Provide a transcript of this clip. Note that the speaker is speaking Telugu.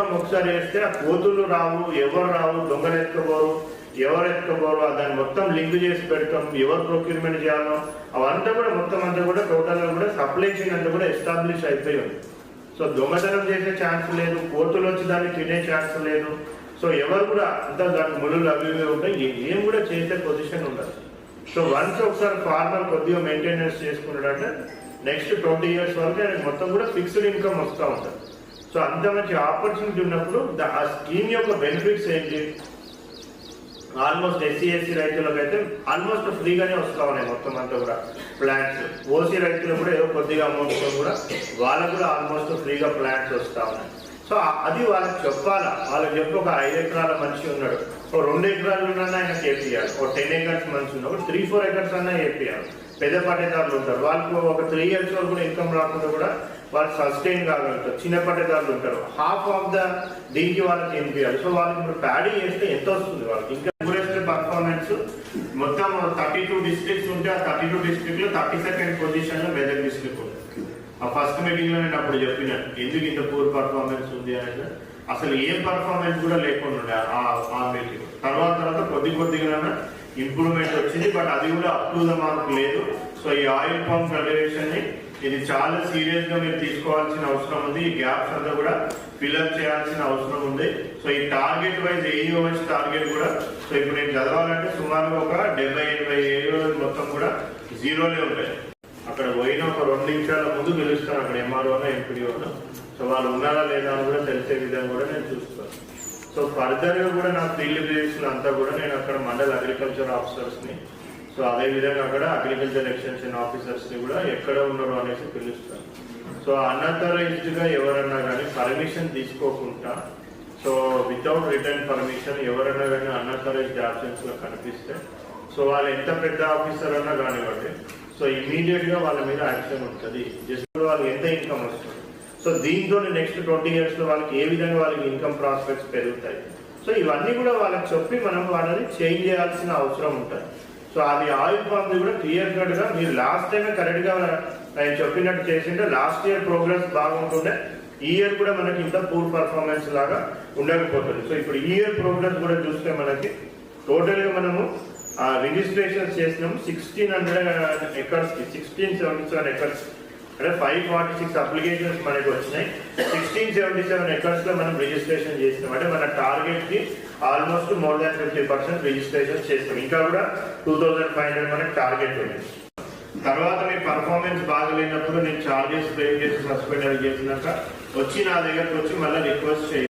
ఒకసారి వేస్తే ఆ కోతులు రావు ఎవరు రావు దొంగలు ఎత్తుకోరు ఎవరు ఎత్తుకోరు దాన్ని మొత్తం లింక్ చేసి పెడతాం ఎవరు ప్రొక్యూర్మెంట్ చేయాలో. అవంతా కూడా మొత్తం అంతా కూడా టోటల్ కూడా సప్లై చైన్ అంతా కూడా ఎస్టాబ్లిష్ అయిపోయి ఉంది. సో దొంగతనం చేసే ఛాన్స్ లేదు కోతులు వచ్చి దాన్ని తినే ఛాన్స్ లేదు. సో ఎవరు కూడా అంతా దాని ముళ్ళు అవి ఉంటాయి ఏం కూడా చేసే పొజిషన్ ఉండదు. సో వన్స్ ఒకసారి ఫార్మర్ కొద్దిగా మెయింటెనెన్స్ చేసుకున్నాడంటే నెక్స్ట్ ట్వంటీ ఇయర్స్ వరకు మొత్తం కూడా ఫిక్స్డ్ ఇన్కమ్ వస్తూ ఉంటుంది. సో అంత మంచి ఆపర్చునిటీ ఉన్నప్పుడు ద- ఆ స్కీమ్ యొక్క బెనిఫిట్స్ ఏంటి? ఆల్మోస్ట్ ఎస్సీ ఎస్సీ రైతులకు అయితే ఆల్మోస్ట్ ఫ్రీగానే వస్తా ఉన్నాయి మొత్తం అంతా కూడా. ప్లాంట్స్ ఓసీ రైతులు కూడా ఏదో కొద్దిగా అమౌంట్ కూడా వాళ్ళకు కూడా ఆల్మోస్ట్ ఫ్రీగా ప్లాంట్స్ వస్తా ఉన్నాయి. సో అది వాళ్ళకి చెప్పాలా? వాళ్ళకి చెప్పి ఒక ఐదు ఎకరాల మనిషి ఉన్నాడు. ఓ రెండు ఎకరాలు ఉన్నా ఆయన చేపియాలి ఓ టెన్ ఎకర్స్ మనిషి ఉన్నాడు. త్రీ ఫోర్ ఎకర్స్ అన్నా చేపియాలి పెద్ద పట్టేదారులు ఉంటారు. వాళ్ళకు ఒక త్రీ ఇయర్స్ వరకు కూడా ఇన్కమ్ రాకుండా కూడా వాళ్ళు సస్టైన్ కాగలుగుతారు. చిన్న పట్టేదారులు ఉంటారు. హాఫ్ ఆఫ్ ద దీనికి వాళ్ళకి ఎంపియాలి సో వాళ్ళకి ఇప్పుడు ప్యాడీ చేస్తే ఎంత వస్తుంది వాళ్ళకి? ఇంకా టూరిస్ట్ పర్ఫార్మెన్స్ మొత్తం థర్టీ టూ డిస్ట్రిక్ట్స్ ఉంటే ఆ థర్టీ టూ డిస్ట్రిక్ట్లో థర్టీ సెకండ్ పొజిషన్లో మెదక్ డిస్ట్రిక్ట్ ఉంది ఆ ఫస్ట్ మీటింగ్లో నేను అప్పుడు చెప్పినాను ఎందుకు ఇంత పూర్ పర్ఫార్మెన్స్ ఉంది? అనేది అసలు ఏం పర్ఫార్మెన్స్ కూడా లేకుండా ఉండే ఆ- ఆ తర్వాత తర్వాత కొద్ది కొద్దిగా ఇంప్రూవ్మెంట్ వచ్చింది బట్ అది కూడా అప్ టు ద మార్క్ లేదు. సో ఈ ఆయిల్ పంప్ ఫెడరేషన్ని ఇది చాలా సీరియస్గా మీరు తీసుకోవాల్సిన అవసరం ఉంది. ఈ గ్యాప్స్ అంతా కూడా ఫిల్అప్ చేయాల్సిన అవసరం ఉంది. సో ఈ టార్గెట్ వైజ్ ఏఈఓఎస్ టార్గెట్ కూడా సో ఇప్పుడు నేను చదవాలంటే సుమారుగా ఒక డెబ్బై ఎనభై ఏళ్ళు మొత్తం కూడా జీరోలే ఉంటాయి. అక్కడ పోయిన ఒక రెండు నిమిషాల ముందు పిలుస్తాను అక్కడ ఎంఆర్ఓనో ఎంపీడీఓనో సో వాళ్ళు ఉన్నారా లేదా అని కూడా తెలిసే విధంగా కూడా నేను చూస్తాను. సో ఫర్దర్గా కూడా నా ఫీల్డ్ విజిట్స్ అంతా కూడా నేను అక్కడ మండల్ అగ్రికల్చర్ ఆఫీసర్స్ని సో అదే విధంగా అక్కడ అగ్రికల్చర్ ఎక్స్టెన్షన్ ఆఫీసర్స్ని కూడా ఎక్కడ ఉన్నారు అనేసి పిలుస్తాను. సో అన్అథరైజ్డ్గా ఎవరన్నా కానీ పర్మిషన్ తీసుకోకుండా సో వితౌట్ రిటర్న్ పర్మిషన్ ఎవరన్నా కానీ అన్అథరైజ్డ్ ఆప్షన్స్లో కనిపిస్తే సో వాళ్ళు ఎంత పెద్ద ఆఫీసర్ అన్నా కానివ్వండి సో ఇమీడియట్గా వాళ్ళ మీద యాక్షన్ ఉంటుంది జస్ట్ వాళ్ళకి ఎంత ఇన్కమ్ వస్తుంది సో దీంతో నెక్స్ట్ ట్వంటీ ఇయర్స్లో వాళ్ళకి ఏ విధంగా వాళ్ళకి ఇన్కమ్ ప్రాస్పెక్ట్స్ పెరుగుతాయి. సో ఇవన్నీ కూడా వాళ్ళకి చెప్పి మనం వాళ్ళని చేంజ్ చేయాల్సిన అవసరం ఉంటుంది. సో అది ఆయిల్ పంప్ కూడా క్లియర్ కట్గా మీరు లాస్ట్ టైం కరెక్ట్గా నేను చెప్పినట్టు చేసింటే లాస్ట్ ఇయర్ ప్రోగ్రెస్ బాగుంటుండే. ఈ ఇయర్ కూడా మనకి ఇంత పూర్ పర్ఫార్మెన్స్ లాగా ఉండకపోతుంది. సో ఇప్పుడు ఈ ఇయర్ ప్రోగ్రెస్ కూడా చూస్తే మనకి టోటల్గా మనము రిజిస్ట్రేషన్ చేసినాము. సిక్స్టీన్ హండ్రెడ్ ఎకర్స్కి సిక్స్టీన్ సెవెంటీ సెవెన్ ఎకర్స్ అంటే ఫైవ్ ఫార్టీ సిక్స్ అప్లికేషన్స్ మనకి వచ్చినాయి. సిక్స్టీన్ సెవెంటీ సెవెన్ ఎకర్స్లో మనం రిజిస్ట్రేషన్ చేసినాం. అంటే మన టార్గెట్కి almost more than fifty percent registration చేస్తాం ఇంకా కూడా టూ థౌసండ్ ఫైవ్ హండ్రెడ్ మనకి టార్గెట్ ఉంది. తర్వాత మీ పర్ఫార్మెన్స్ బాగలేనప్పుడు నేను చార్జెస్ పే చేసి సస్పెండ్ చేసినాక వచ్చి నా దగ్గరకు వచ్చి మళ్ళీ రిక్వెస్ట్ చేయాలి